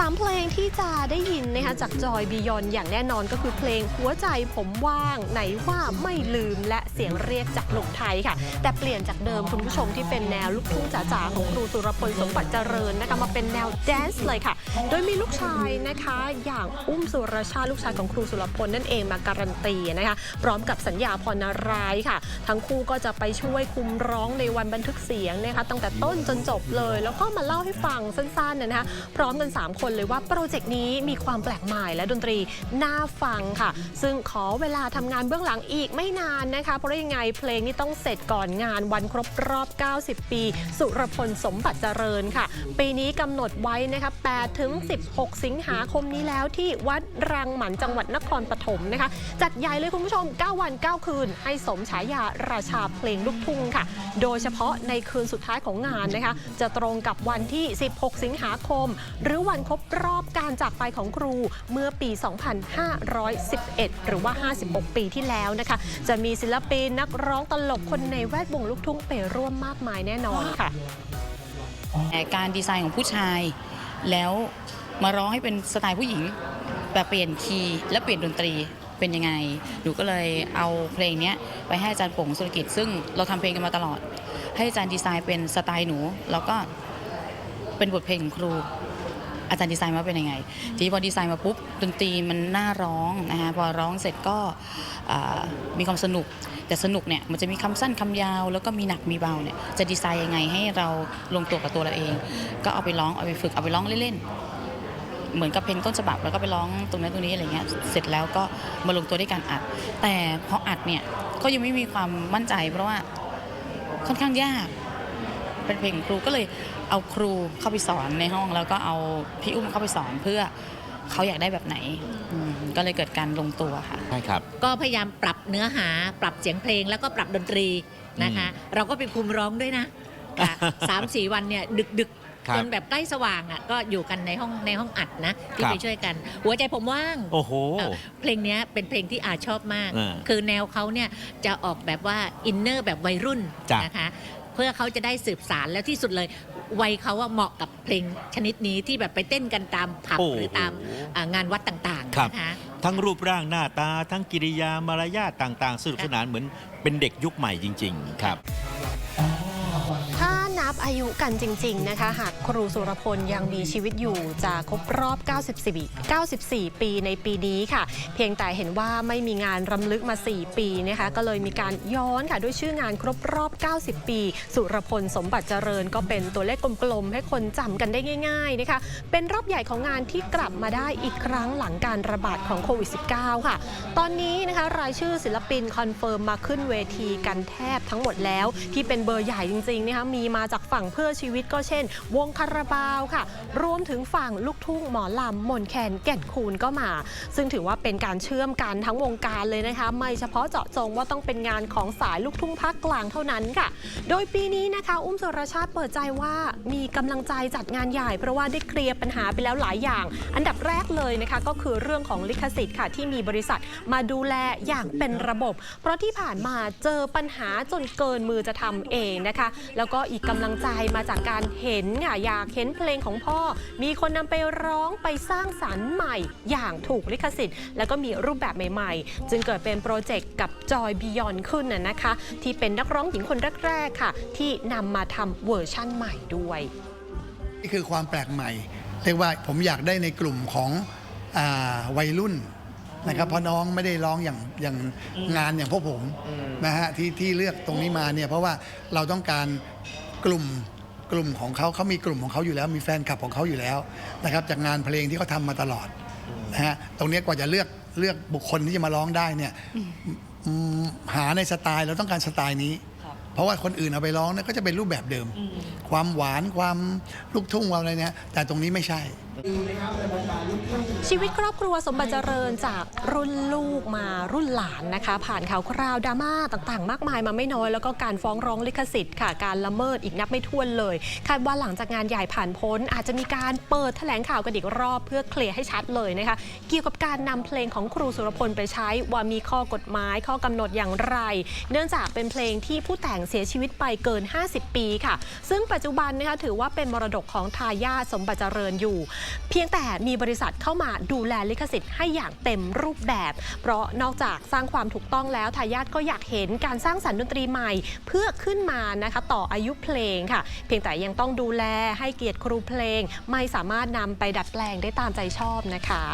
สามเพลงที่จะได้ยินนะคะจากจอยบียอนอย่างแน่นอนก็คือเพลงหัวใจผมว่างไหนว่าไม่ลืมและเสียงเรียกจากหนุ่มไทยค่ะ แต่เปลี่ยนจากเดิมคุณผู้ชมที่เป็นแนวลูกทุ่งจ๋าๆของครูสุรพลสมบัติเจริญนะคะมาเป็นแนวแดนซ์เลยค่ะ โดยมีลูกชายนะคะอย่างอุ้มสุรชาติลูกชายของครูสุรพลนั่นเองมาการันตีนะคะพร้อมกับสัญญาพรนารายค่ะ ทั้งคู่ก็จะไปช่วยคุมร้องในวันบันทึกเสียงนะคะตั้งแต่ต้นจนจบเลย แล้วก็มาเล่าให้ฟังสั้นๆนะคะพร้อมกัน 3 คนเลยว่าโปรเจกต์นี้มีความแปลกใหม่และดนตรีน่าฟังค่ะ ซึ่งขอเวลาทำงานเบื้องหลังอีกไม่นานนะคะ เพราะยังไงเพลงนี้ต้องเสร็จก่อนงานวันครบรอบ 90 ปี สุรพลสมบัติเจริญค่ะ ปีนี้กำหนดไว้นะคะ8ถึง 16 สิงหาคมนี้แล้วที่วัดรังหมันจังหวัดนครปฐมนะคะ จัดใหญ่เลยคุณผู้ชม 9 วัน 9 คืน ให้สมฉายาราชาเพลงลูกทุ่งค่ะ โดยเฉพาะในคืนสุดท้ายของงานนะคะ จะตรงกับวันที่ 16 สิงหาคม หรือวันครบรอบการจากไปของครูเมื่อปี 2511 หรือว่า 56 ปีที่แล้วนะคะ จะมีศิลปินนักร้องตลกคนในแวดวงลูกทุ่งไปร่วมมากมายแน่นอนค่ะแต่การดีไซน์ของผู้ชายแล้วมาร้องให้เป็นสไตล์ผู้หญิงแบบเปลี่ยนคีย์และเปลี่ยนดนตรีเป็นยังไง หนูก็เลยเอาเพลงนี้ไปให้อาจารย์ป่งสุรกิจ ซึ่งเราทำเพลงกันมาตลอด ให้อาจารย์ดีไซน์เป็นสไตล์หนู แล้วก็เป็นบทเพลงของครู อาจารย์ดีไซน์มาเป็นยังไง ทีนี้พอดีไซน์มาปุ๊บดนตรีมันน่าร้องนะคะพอร้องเสร็จก็อ่ามีความสนุก แต่สนุกเนี่ยมันจะมีคำสั้นคำยาว แล้วก็มีหนักมีเบาเนี่ยจะดีไซน์ยังไงให้เราลงตัวกับตัวเราเอง ก็เอาไปร้องเอาไปฝึกเอาไปร้องเล่นๆเหมือนกับเพลงต้นฉบับแล้วก็ไปร้องตรงนั้นตรงนี้อะไรเงี้ยเสร็จแล้วก็มาลงตัวด้วยการอัด แต่พออัดเนี่ยก็ยังไม่มีความมั่นใจเพราะว่าค่อนข้างยากเป็นเพลงของครูก็เลย เอาครูเข้าไปสอนในห้อง แล้วก็เอาพี่อุ้มเข้าไปสอนเพื่อเขาอยากได้แบบไหนอืมก็เลยเกิดการลงตัวค่ะ ใช่ครับ ก็พยายามปรับเนื้อหา ปรับเสียงเพลงแล้วก็ปรับดนตรีนะคะ เราก็ไปคุมร้องด้วยนะค่ะสามสี่วันเนี่ยดึกดึกๆครับ จนแบบใกล้สว่างอะก็อยู่กันในห้องในห้องอัดนะที่ครับไปช่วยกัน หัวใจผมว่าง โอ้โห เอ่อเพลงเนี้ยเป็นเพลงที่อาชอบมาก อ่าคือแนวเขาเนี่ยจะออกแบบว่าอินเนอร์แบบวัยรุ่นจ้ะนะคะ เพื่อเขาจะได้สืบสารแล้วที่สุดเลย วัยเขาว่าเหมาะกับเพลงชนิดนี้ที่แบบไปเต้นกันตามผับโอ้หรือตามอ่างานวัดต่างครับ ๆนะคะ ทั้งรูปร่างหน้าตา ทั้งกิริยามารยาทต่าง ๆ สนุกสนานเหมือนเป็นเด็กยุคใหม่จริง ๆ ครับถ้านั บอายุกันจริง ๆ นะคะ หากครูสุรพลยังมีชีวิตอยู่จะครบรอบ 94 94 ปีในปีนี้ค่ะ เพียงแต่เห็นว่าไม่มีงานรำลึกมา 4 ปีนะคะ ก็เลยมีการย้อนค่ะด้วยชื่องานครบรอบ 90 ปี สุรพลสมบัติเจริญก็เป็นตัวเลขกลมๆ ให้คนจำกันได้ง่าย ๆ นะคะ เป็นรอบใหญ่ของงานที่กลับมาได้อีกครั้งหลังการระบาดของโควิด -19 ค่ะ ตอนนี้นะคะรายชื่อศิลปินคอนเฟิร์มมาขึ้นเวทีกันแทบทั้งหมดแล้ว ที่เป็นเบอร์ใหญ่จริงๆนะคะมีมาจากฝั่งเพื่อชีวิตก็เช่น วงคาราบาวค่ะ รวมถึงฝั่งลูกทุ่งหมอลำมนแคนแก่นคูณก็มา ซึ่งถือว่าเป็นการเชื่อมกันทั้งวงการเลยนะคะ ไม่เฉพาะเจาะจงว่าต้องเป็นงานของสายลูกทุ่งภาคกลางเท่านั้นค่ะ โดยปีนี้นะคะ อุ้มสุรชาติเปิดใจว่ามีกำลังใจจัดงานใหญ่เพราะว่าได้เคลียร์ปัญหาไปแล้วหลายอย่าง อันดับแรกเลยนะคะก็คือเรื่องของลิขสิทธิ์ค่ะที่มีบริษัทมาดูแลอย่างเป็นระบบ เพราะที่ผ่านมาเจอปัญหาจนเกินมือจะทำเองนะคะ แล้วก็อีกกำลังใจมาจากการเห็นค่ะอยากเห็นเพลงของพ่อ มีคนนำไปร้องไปสร้างสรรค์ใหม่ อย่างถูกลิขสิทธิ์ แล้วก็มีรูปแบบใหม่ ๆ จึงเกิดเป็นโปรเจกต์กับจอยบิยอนขึ้นน่ะนะคะ ที่เป็นนักร้องหญิงคนแรกๆค่ะ ที่นำมาทำเวอร์ชั่นใหม่ด้วย นี่คือความแปลกใหม่ เรียกว่าผมอยากได้ในกลุ่มของอาวัยรุ่นนะครับเพราะน้องไม่ได้ร้องอย่างอย่างงานอย่างพวกผมนะฮะที่ที่เลือกตรงนี้มาเนี่ยเพราะว่าเราต้องการ กลุ่มกลุ่มของเขาเขามีกลุ่มของเขาอยู่แล้วมีแฟนคลับของเขาอยู่แล้วนะครับจากงานเพลงที่เขาทำมาตลอดนะฮะตรงเนี้ยกว่าจะเลือกเลือกบุคคลที่จะมาร้องได้เนี่ยอืมหาในสไตล์เราต้องการสไตล์นี้เพราะว่าคนอื่นเอาไปร้องเนี่ยก็จะเป็นรูปแบบเดิมความหวานความลูกทุ่งความอะไรเนี่ยแต่ตรงนี้ไม่ใช่ ชีวิตครอบครัวสมบัติเจริญจากรุ่นลูกมารุ่นหลานนะคะ ผ่านข่าวคราวดราม่าต่างๆ มากมายมาไม่น้อย แล้วก็การฟ้องร้องลิขสิทธิ์ค่ะ การละเมิดอีกนับไม่ถ้วนเลย คาดว่าหลังจากงานใหญ่ผ่านพ้น อาจจะมีการเปิดแถลงข่าวกันอีกรอบเพื่อเคลียร์ให้ชัดเลยนะคะ เกี่ยวกับการนำเพลงของครูสุรพลไปใช้ว่ามีข้อกฎหมายข้อกำหนดอย่างไร เนื่องจากเป็นเพลงที่ผู้แต่งเสียชีวิตไปเกิน 50 ปีค่ะ ซึ่งปัจจุบันนะคะถือว่าเป็นมรดกของทายาทสมบัติเจริญอยู่เพียงแต่มีบริษัทเข้ามาดูแลลิขสิทธิ์ให้อย่างเต็มรูปแบบ เพราะนอกจากสร้างความถูกต้องแล้วทายาทก็อยากเห็นการสร้างสรรค์ดนตรีใหม่ เพื่อขึ้นมานะคะต่ออายุเพลงค่ะ เพียงแต่ยังต้องดูแลให้เกียรติครูเพลง ไม่สามารถนำไปดัดแปลงได้ตามใจชอบนะคะ